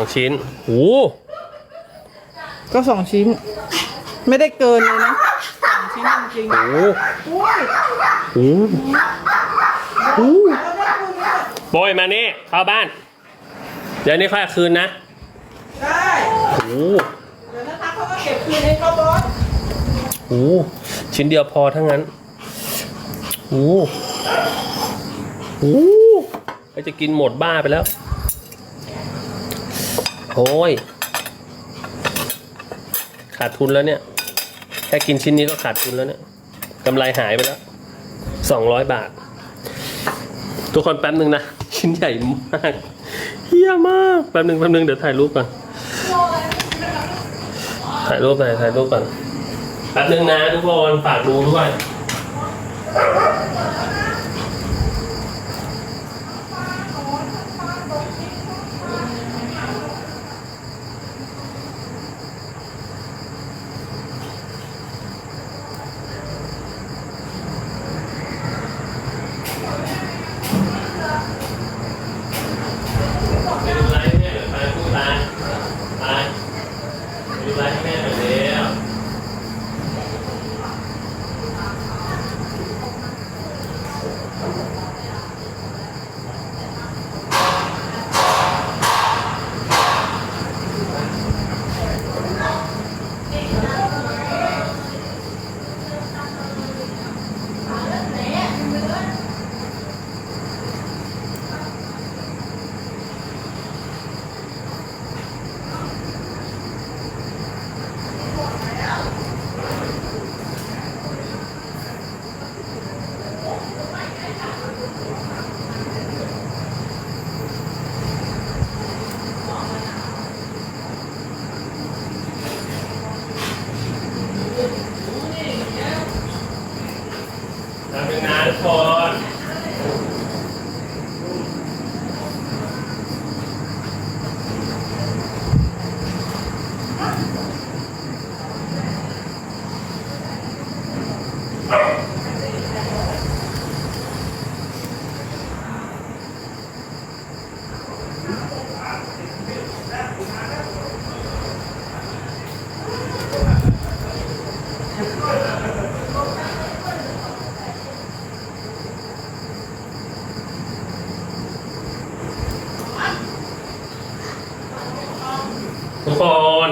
องชิ้นโอ้ก็สองชิ้น ไม่ได้เกินเลยนะสองชิ้นจริงโหๆอุ้ยโอ้โหแล้วได้คืนนี้โบยมานี่เข้าบ้าน เดี๋ยวนี้ค่อยเอาคืนนะได้โอ้โหเดี๋ยวนะคะเขาก็เก็บคืนให้เขาบอสโอ้โหชิ้นเดียวพอทั้งนั้นโอ้โหโอ้โหใครจะกินหมดบ้าไปแล้ว โอ้ย ขาดทุนแล้วเนี่ย แค่กินชิ้นนี้ก็ขาดทุนแล้วเนี่ยกำไรหายไปแล้วสองร้อยบาท ทุกคนแป๊บหนึ่งนะ ชิ้นใหญ่มากเฮี้ยมาก แป๊บหนึ่งแป๊บหนึ่งเดี๋ยวถ่ายรูปก่อน ถ่ายรูปหน่อยถ่ายรูปก่อน แป๊บหนึ่งนะทุกคน ฝากดูด้วย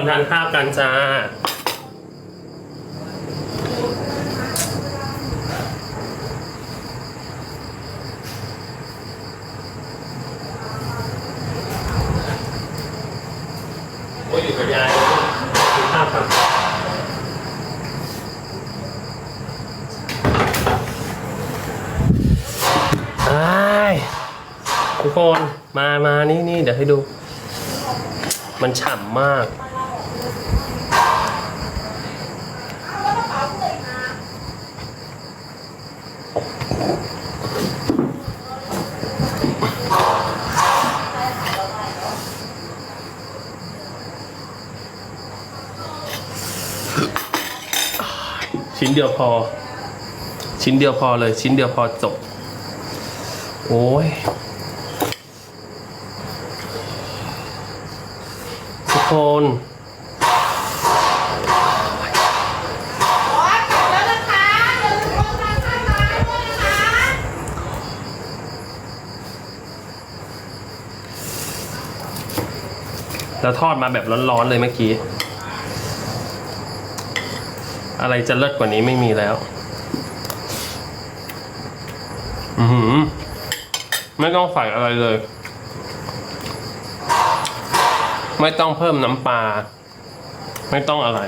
ทานข้าวกันจ้าโอ้ยอยู่กับยายเลยกินข้าวกันไอ้ายทุกคน มามานี่นี่เดี๋ยวให้ดู มันฉ่ำมาก ชิ้นเดียวพอ ชิ้นเดียวพอเลย ชิ้นเดียวพอจบ โอ้ยทุกคนบอสกลับแล้วนะคะเดี๋ยวทุกคนทานข้าวมาด้วยนะคะแล้วทอดมาแบบร้อนๆเลยเมื่อกี้ อะไรจะเลิศกว่านี้ไม่มีแล้ว อือหือ ไม่ต้องใส่อะไรเลย ไม่ต้องเพิ่มน้ำปลา ไม่ต้องอะไร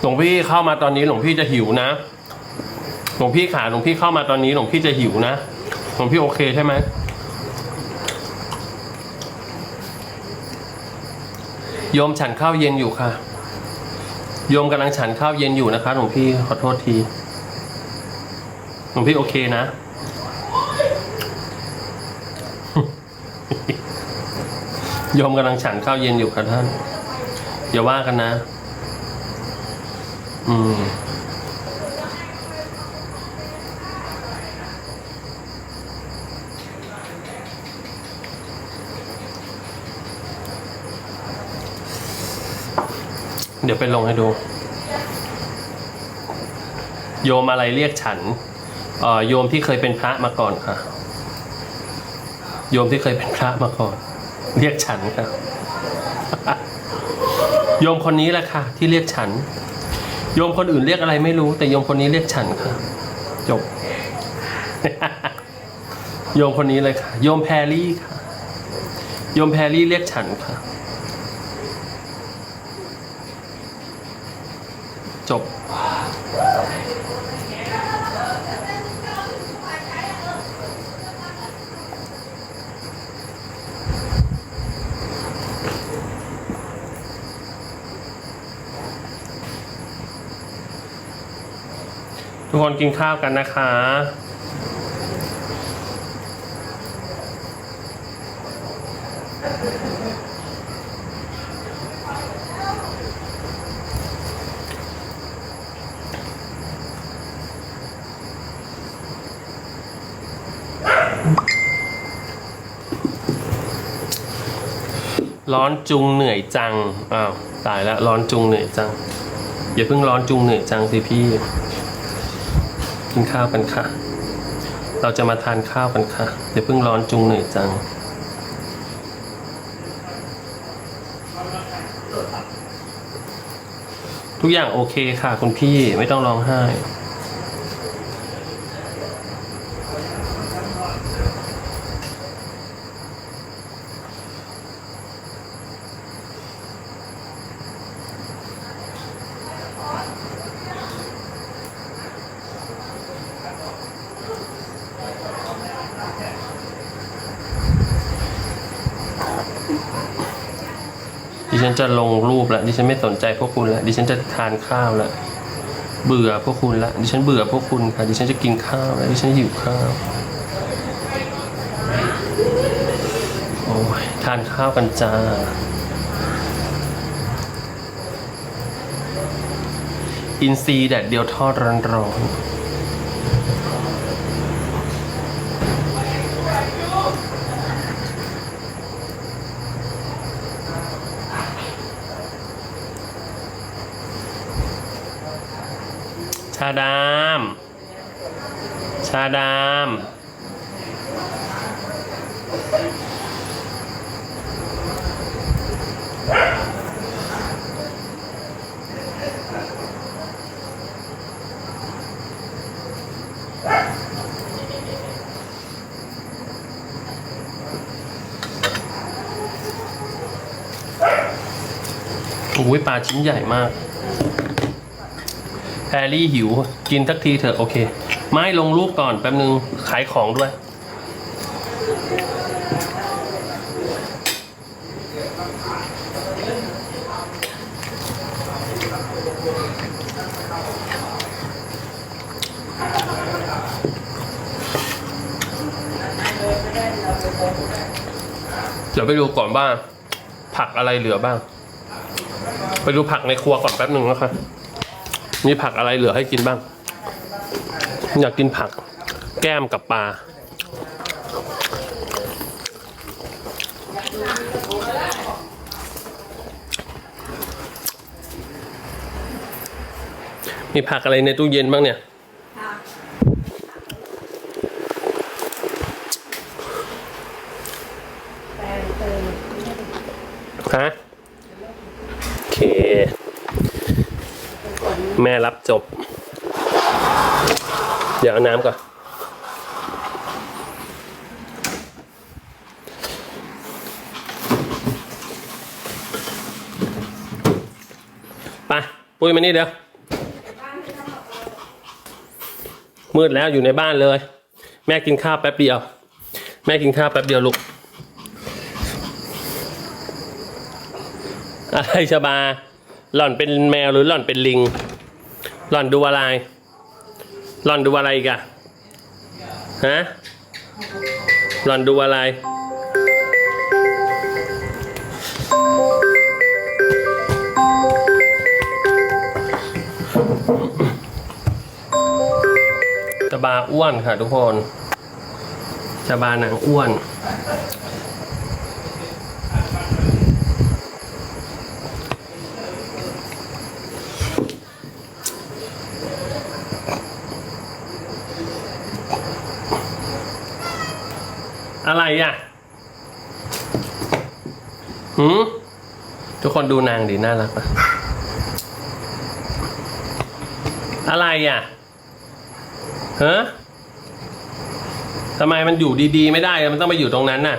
หลวงพี่เข้ามาตอนนี้หลวงพี่จะหิวนะ หลวงพี่ขาหลวงพี่เข้ามาตอนนี้หลวงพี่จะหิวนะ หลวงพี่โอเคใช่ไหมโยมฉันข้าวเย็นอยู่ค่ะ โยมกำลังฉันข้าวเย็นอยู่นะคะหลวงพี่ขอโทษที หลวงพี่โอเคนะ โยมกำลังฉันข้าวเย็นอยู่ค่ะท่านอย่าว่ากันนะ อืมเดี๋ยวไปลงให้ดู โยมอะไรเรียกฉันออโยมที่เคยเป็นพระมาก่อนค่ะ โยมที่เคยเป็นพระมาก่อน เรียกฉันค่ะ โยมคนนี้แหละค่ะ ที่เรียกฉัน โยมคนอื่นเรียกอะไรไม่รู้ แต่โยมคนนี้เรียกฉันค่ะ จบ โยมคนนี้เลยค่ะ โยมแพรรี่ค่ะ โยมแพรรี่เรียกฉันค่ะ จบ คนกินข้าวกันนะคะ ร้อนจุงเหนื่อยจัง อ้าว ตายแล้วร้อนจุงเหนื่อยจัง อย่าเพิ่งร้อนจุงเหนื่อยจังสิพี่ กินข้าวกันค่ะ เราจะมาทานข้าวกันค่ะอย่าเพิ่งร้อนจุงเหนื่อยจัง ทุกอย่างโอเคค่ะ คุณพี่ไม่ต้องร้องไห้ ดิฉันจะ ลงรูปแล้วดิฉันไม่สนใจพวกคุณละดิฉันจะทานข้าวละเบื่อพวกคุณละดิฉันเบื่อพวกคุณค่ะดิฉันจะกินข้าวแล้วดิฉันหิวข้าวโอ้ยทานข้าวกันจ้าอินซีแดดเดียวทอดร้อนๆ ดาม ชาดามโอ้ยปลาชิ้นใหญ่มาก แพรรี่หิว กินทักทีเถอะโอเค ไม่ลงรูปก่อนแป๊บนึงขายของด้วย เดี๋ยวไปดูก่อนว่าผักอะไรเหลือบ้าง ไปดูผักในครัวก่อนแป๊บหนึ่งนะคะ มีผักอะไรเหลือให้กินบ้าง อยากกินผัก แก้มกับปลามีผักอะไรในตู้เย็นบ้างเนี่ย ฮะ โอเค แม่รับจบ เดี๋ยวเอาน้ำก่อน ไป ปุ้ยมานี่เดี๋ยว มืดแล้วอยู่ในบ้านเลย แม่กินข้าวแป๊บเดียว แม่กินข้าวแป๊บเดียวลูก อะไรชบา หล่อนเป็นแมวหรือหล่อนเป็นลิง หล่อนดูอะไร หล่อนดูอะไรกอะฮะ หล่อนดูอะไร จะบาอ้วนค่ะทุกคน จะบาหนังอ้วน อะไรอะหืมทุกคนดูนางดิน่ารักอะอะไรอะฮะทำไมมันอยู่ดีๆ ไม่ได้ มันต้องไปอยู่ตรงนั้นน่ะ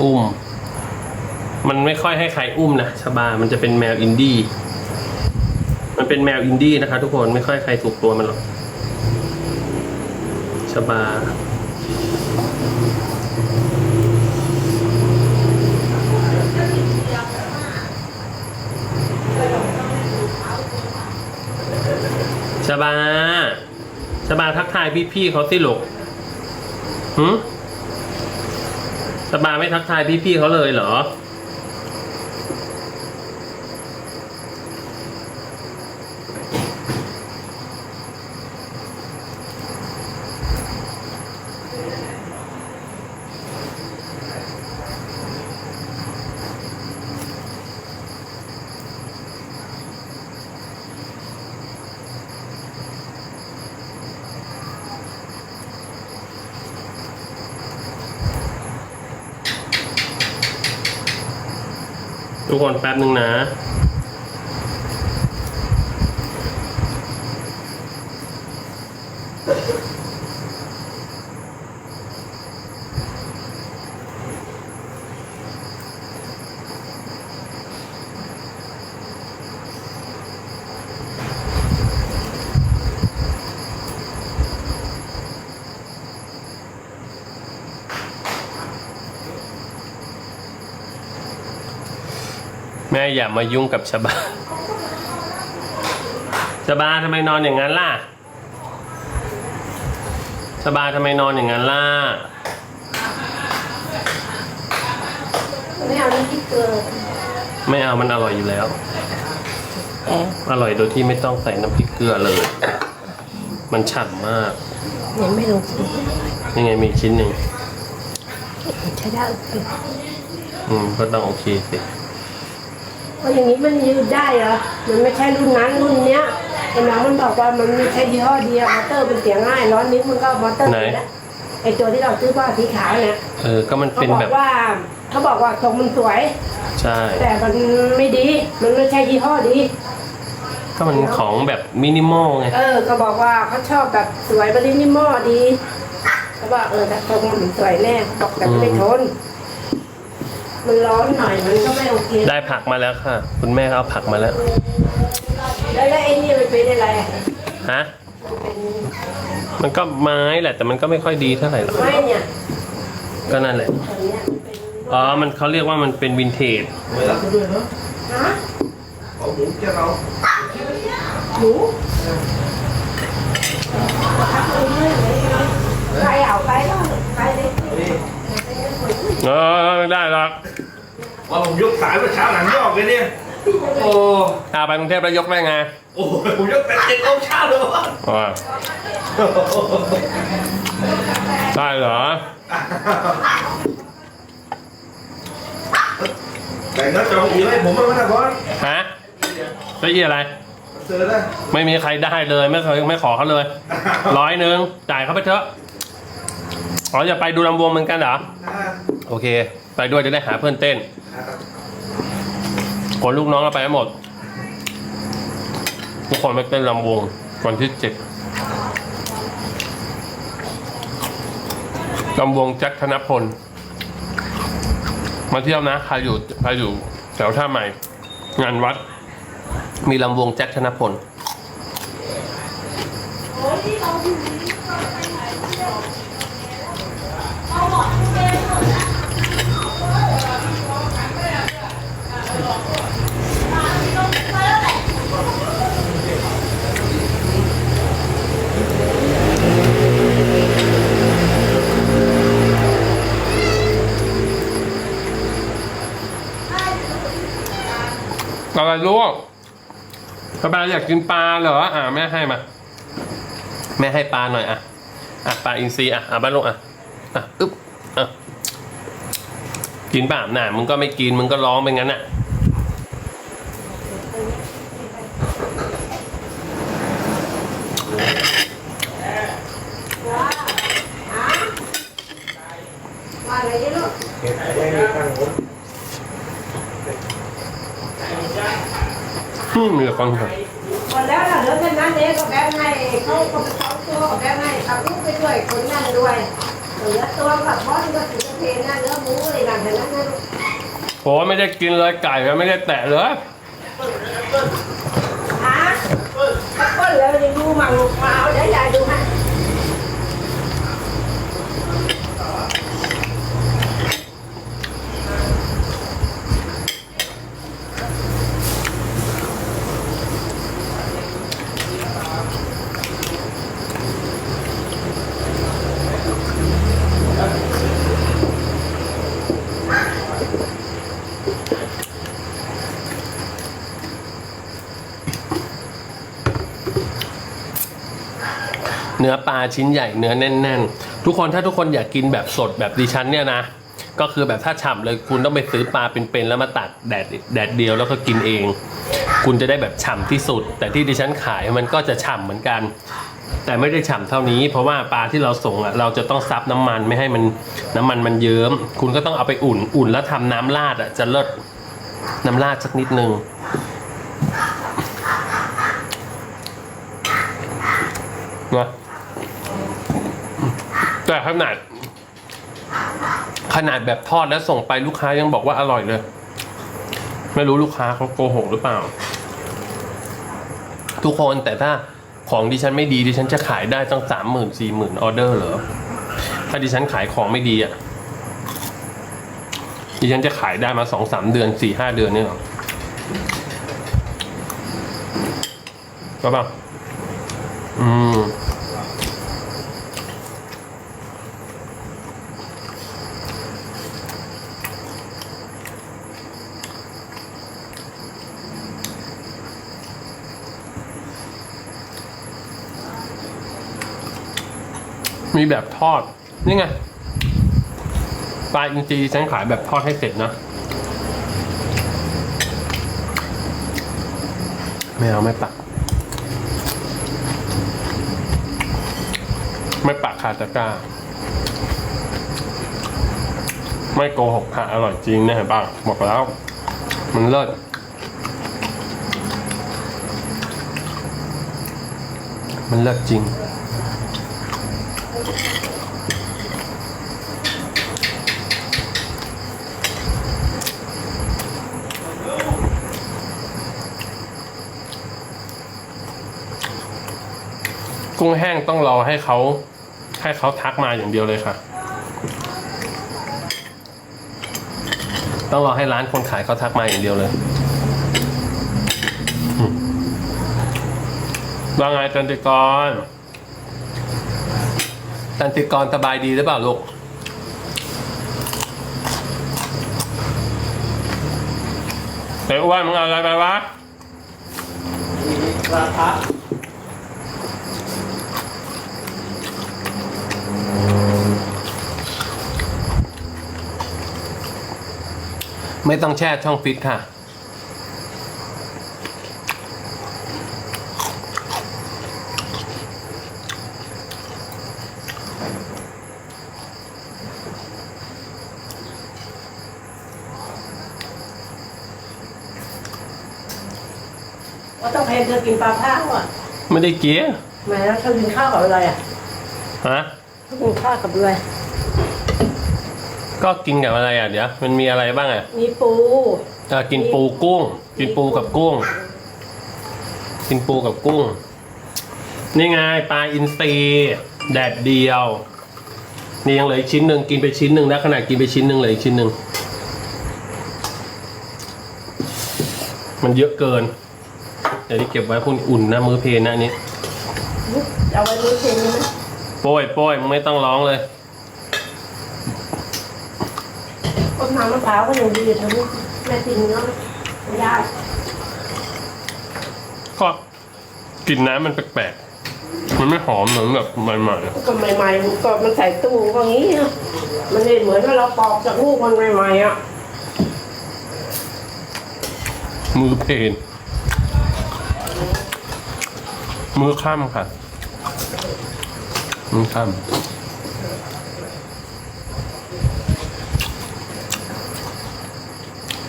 อุ้ม มันไม่ค่อยให้ใครอุ้มนะชบา มันจะเป็นแมวอินดี้ มันเป็นแมวอินดี้นะคะ ทุกคนไม่ค่อยใครถูกตัวมันหรอกชบาชบาชบาทักทายพี่ๆเขาสิลูกหืม สบาไม่ทักทายพี่ๆเขาเลยเหรอ อนแป๊บนึงนะ อย่ามายุ่งกับชบาชบาทำไมนอนอย่างนั้นล่ะชบาทำไมนอนอย่างนั้นล่ะไม่เอาน้ำพริกเกลือไม่เอามันอร่อยอยู่แล้วแอบอร่อยโดยที่ไม่ต้องใส่น้ำพริกเกลือเลย มันฉ่ำมากยังไม่ลงสียังไงมีชิ้นหนึ่งใช้ได้โอเคอืมก็ต้องโอเคสิ เพราะอย่างนี้มันยืดได้เหรอ มันไม่ใช่รุ่นนั้นรุ่นเนี้ยไอ้น้องมันบอกว่ามันมีแค่ยี่ห้อเดียวมอเตอร์มันเสียง่ายร้อนนิดมันก็มอเตอร์ติดแล้วไอ้ตัวที่เราซื้อว่าสีขาวเนี่ยเออ ก็มันเขาเป็นบอแบกบ ว่าเขาบอกว่าทรงมันสวย ใช่ แต่มันไม่ดี มันไม่ใช่ยี่ห้อดี ก็มันของแบบมินิมอลไง เออ ก็บอกว่าเขาชอบแบบสวยบรินิมอดีเขาบอกเออแต่ทรงมันสวยแน่บอกแต่ไม่ทน มันร้อนหน่อยมันก็ไม่โอเคได้ผักมาแล้วค่ะ คุณแม่เขาเอาผักมาแล้ว แล้วแล้วไอ้นี่มันเป็นอะไรอะฮะ มันก็ไม้แหละ แต่มันก็ไม่ค่อยดีเท่าไหร่หรอกไม่เนี่ยก็นั่นแหละตอนเนี้ยเป็นอ๋อ มันเขาเรียกว่ามันเป็นวินเทจฮะ Có bún cho không? หนูใครเอาไปแล้วไปเลย เออไม่ได้หรอก Mà ผมยกสายเมื่อเช้าหลังยอกเลยเนี่ย โอ้เอาไปกรุงเทพแล้วยกได้ไงโหผมยกแต่เจ็ดโมงเช้าเลยวะอ๋อได้เหรอ แต่งหน้าจองอีกให้ผมไม่ได้บอสฮะเก้าอี้อะไร เจอได้ไม่มีใครได้เลย ไม่เคยไม่ขอเขาเลย ร้อยหนึ่งจ่ายเขาไปเถอะอ๋อจะไปดูลำวงเหมือนกันเหรออ่าโอเค ไปด้วยจะได้หาเพื่อนเต้น คนลูกน้องเราไปให้หมด ทุกคนไปเต้นลำวงวันที่เจ็ดลำวงแจ็คธนพล มาเที่ยวนะ ใครอยู่ใครอยู่แถวท่าใหม่ งานวัด มีลำวงแจ็คธนพล อะไรลูกกระบาอยากกินปลาเหรอ อ่าแม่ให้มา แม่ให้ปลาหน่อยอะ อะปลาอินทรีอะ อะบ้านลูกอะ อะอึ๊บอะกินป่ะน่ะมึงก็ไม่กิน มึงก็ร้องไปงั้นอะเนี่ยลูก มมีแต่ฟังครับหมดแล้วล่ะเหลือแค่นั้นเองก็แบ่งให้เขาก็ไปเขาตัวก็แบ่งให้เอาลูกไปด้วยคนนั่นด้วยเหลือตัวกับบอสก็ถือเพลนั่นเหลือหมูอะไรนั่นแต่นั้นนะลูกโอ้ไม่ได้กินเลยไก่ก็ไม่ได้แตะเลยฮะตะก้นแล้วยังดูมั่งมาเอาเดี๋ยวยายดู นื้อปลาชิ้นใหญ่เนื้อแน่น ๆ ทุกคนถ้าทุกคนอยากกินแบบสดแบบดิฉันเนี่ยนะ ก็คือแบบถ้าฉ่ำเลยคุณต้องไปซื้อปลาเป็นๆแล้วมาตักแดดแดดเดียวแล้วก็กินเอง คุณจะได้แบบฉ่ำที่สุด แต่ที่ดิฉันขายมันก็จะฉ่ำเหมือนกัน แต่ไม่ได้ฉ่ำเท่านี้ เพราะว่าปลาที่เราส่งอะเราจะต้องซับน้ำมันไม่ให้มันน้ำมันมันเยิ้ม คุณก็ต้องเอาไปอุ่นอุ่นแล้วทำน้ำราดอะจะเลิศน้ำราดสักนิดนึงนะ แต่ขนาด ขนาดแบบทอดแล้วส่งไปลูกค้ายังบอกว่าอร่อยเลย ไม่รู้ลูกค้าเขาโกหกหรือเปล่า ทุกคนแต่ถ้าของดิฉันไม่ดีดิฉันจะขายได้ตั้งสามหมื่นสี่หมื่นออเดอร์เหรอถ้าดิฉันขายของไม่ดีอะดิฉันจะขายได้มาสองสามเดือนสี่ห้าเดือนเนี่ยหรอก็ป่ะอืม มีแบบทอด นี่ไงปลาอินทรีฉันขายแบบทอดให้เสร็จนะไม่เอาไม่ปัก ไม่ปักคาตะกร้า ไม่โกหกค่ะอร่อยจริงนะเห็นป่ะบอกแล้ว มันเลิศมันเลิศจริง กุ้งแห้งต้องรอให้เขาให้เขาทักมาอย่างเดียวเลยค่ะ ต้องรอให้ร้านคนขายเขาทักมาอย่างเดียวเลยว่าไงตันติกร ตันติกรสบายดีหรือเปล่าลูกเฮ้ยอ้วนมึงเอาอะไรไปวะราคา ไม่ต้องแช่ช่องฟิตค่ะ ว่าต้องเพลเธอกินปลาข้าวอะไม่ได้เกี้ยแหมแล้วเธอกินข้าวกับอะไรอะฮะเธอกินข้าวกับอะไร ก็กินกับอะไรอะเดี๋ยวมันมีอะไรบ้างอะมีปูเออกินปูกุ้ง กินปูกับกุ้ง กินปูกับกุ้ง นี่ไงปลาอินทรีแดดเดียว นี่ยังเหลืออีกชิ้นหนึ่งกินไปชิ้นหนึ่งนะขนาดกินไปชิ้นหนึ่งเหลืออีกชิ้นหนึ่งมันเยอะเกิน เดี๋ยวนี้เก็บไว้คุณอุ่นนะมือเพลนะอันนี้ เอาไว้รู้เค็มไหมโป้ยโป้ยมึงไม่ต้องร้องเลย ต้นน้ำมะพร้าวก็ยังดีเธอแม่ติงเนาะไม่ได้ก็กลินน้ำมันแปลกๆ มันไม่หอมเหมือนแบบใหม่ๆอะก็ใหม่ๆก็มันใส่ตู้ก็งี้นะมันไม่เหมือนว่าเราปอกจากลูกมันใหม่ๆอะมือเพลนมือข้ามค่ะ มือข้าม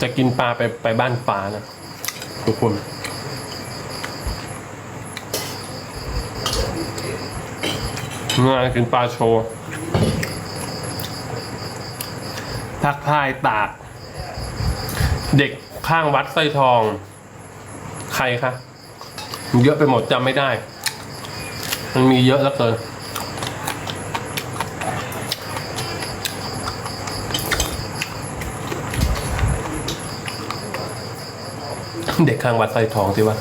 จะกินปลาไปไปบ้านปลานะ ทุกคน งานกินปลาโชว์ทักทายตาก เด็กข้างวัดสร้อยทอง ใครคะ เยอะไปหมดจำไม่ได้ มันมีเยอะแล้วเกิน เด็กข้างวัดสร้อยทองที่ว่า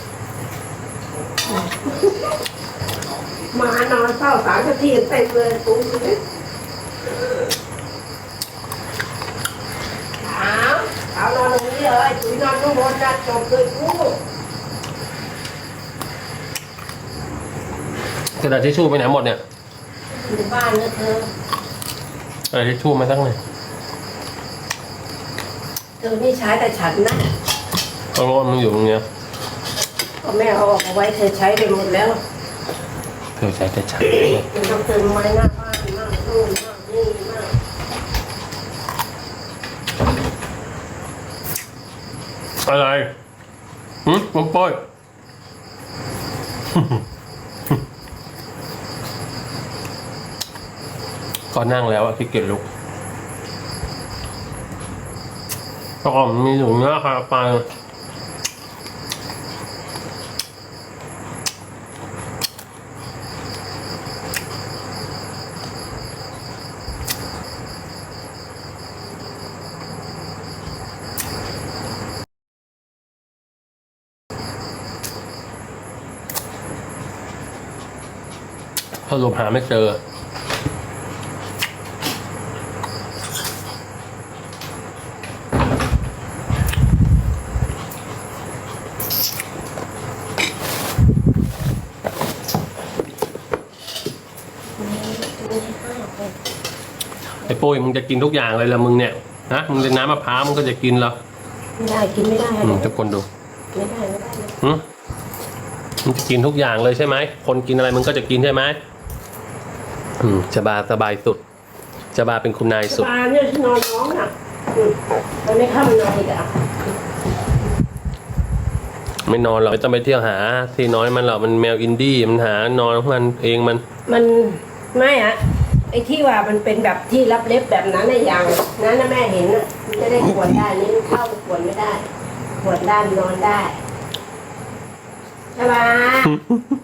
มานอนเฝ้าสารกะทิเต็มเลยตุ้งเลยถามถามนอนตรงนี้เลยตุ้ยนอนข้างบนนะจบเลยกูกระดาษทิชชู่ไปไหนหมดเนี่ยอยู่บ้านนะเธอกระดาษทิชชู่มาตั้งเลยเธอนี่ใช้แต่ฉันนะ ตรงโน้นมันอยู่ตรงเนี้ยก็แม่เอาออกเอาไว้เธอใช้ไปหมดแล้วเธอใช้แต่ฉันมันต้องเติมไม้หน้าบ้านมากนู่นมากนี่มากอะไรหืมผมป้อยก็นั่งแล้วอะที่เกียจลุกก็มีอยู่เนื้อค่ะปลา รุปหาไม่เจอ ไอ้ปุ้ยมึงจะกินทุกอย่างเลยละมึงเนี่ยนะมึงจะน้ำมะพร้าวมึงก็จะกินเหรอไม่ได้กินไม่ได้อืมทุกคนดูไม่ได้ไม่ได้หืมมึงจะกินทุกอย่างเลยใช่ไหมคนกินอะไรมึงก็จะกินใช่ไหม อืมจะบาสบายสุดจะบาเป็นคุณนายสุดปลาเนี่ยที่นอนน้องน่ะอืมมันไม่เข้ามานอนอีกอะไม่นอนหรอกไม่ต้องไปเที่ยวหา ที่น้อยมันหรอกมันแมวอินดี้มันหานอนของมันเองมัน มันไม่อะไอ้ที่ว่ามันเป็นแบบที่รับเล็บแบบนั้นนะอย่างนั้นนะแม่เห็นน่ะมันจะได้ขวนได้นี่มันเข้าขวนไม่ได้ขวนได้มันนอนได้ชบา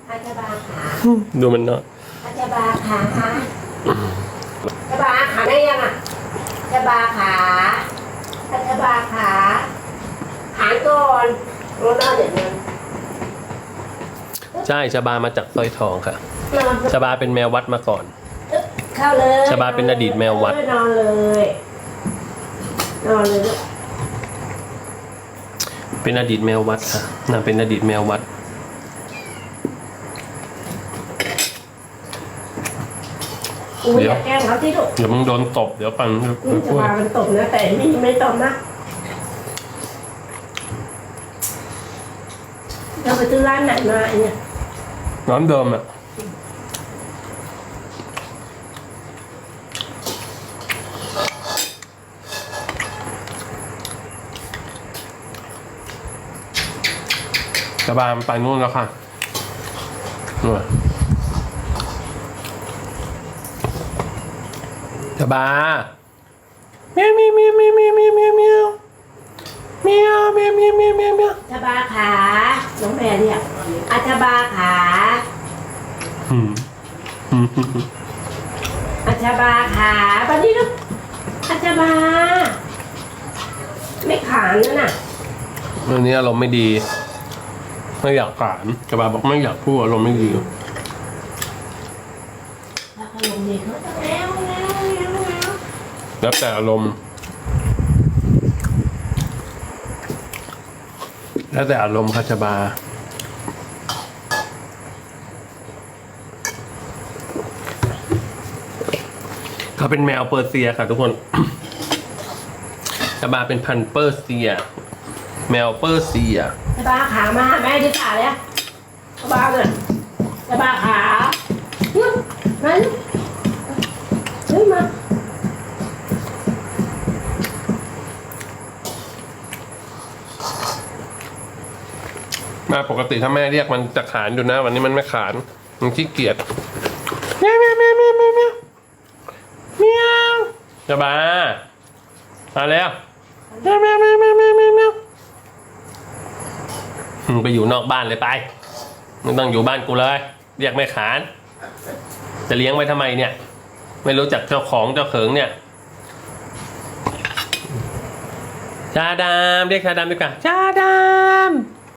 อาชบาขาดูมันเนาะ อาชบาขาชบาขาได้ยังอะชบาขาอาชบาขาหานก่อนรถนอนเด็ดเงินใช่ชบามาจากสร้อยทองค่ะนอนชบาเป็นแมววัดมาก่อน เข้าเลยชบาเป็นอดีตแมววัดนอนเลยนอนเลยเป็นอดีตแมววัดค่ะน่าเป็นอดีตแมววัด อุ้ยเดี๋อยวย่าแกล้งเขาที่ลูกเดี๋ยวมึงโดนตบเดี๋ยวปันนี่จะมามันตบนะแต่นี่ไม่ตบนะเราไปซื้อร้านไหนมาไอ้เนี่ยร้านเดิมอะชบามันไปนู่นแล้วค่ะนู่น ชบาเมียวเมียวเมียวเมียวเมียวเมียวเมียวเมียวเมียวเมียวเมียวเมียวเมียวเมียวชบาขาน้องแพรเนี่ยอาชบาขาอืมอืมอาชบาขาตอนนี้ลูกอาชบา ไม่ขานนั่นน่ะ วันนี้อารมณ์ไม่ดี ไม่อยากขานกระบาบอกไม่อยากพูดอารมณ์ไม่ดี แล้วก็ลงดีเขา แล้วแต่อารมณ์ แล้วแต่อารมณ์คาชบา เขาเป็นแมวเปอร์เซียค่ะทุกคนคาบาเป็นพันเปอร์เซีย แมวเปอร์เซียคาบาขามาแม่ดิสาเล้วคาบาเลยคาบาขามันาปกติถ้าแม่เรียกมันจะขานอยู่นะ วันนี้มันไม่ขาน มันขี้เกียจเมียวเมียวเมียวเมียวเมียวเมียวเมียวจะบามาแล้วเมียวเมียวเมียวเมียวเมียวเมียวเมียวมึงไปอยู่นอกบ้านเลยไปมึงต้องอยู่บ้านกูเลย เรียกไม่ขาน จะเลี้ยงไว้ทำไมเนี่ย ไม่รู้จักเจ้าของเจ้าเขิงเนี่ยชาดามเรียกชาดามดีกว่าชาดาม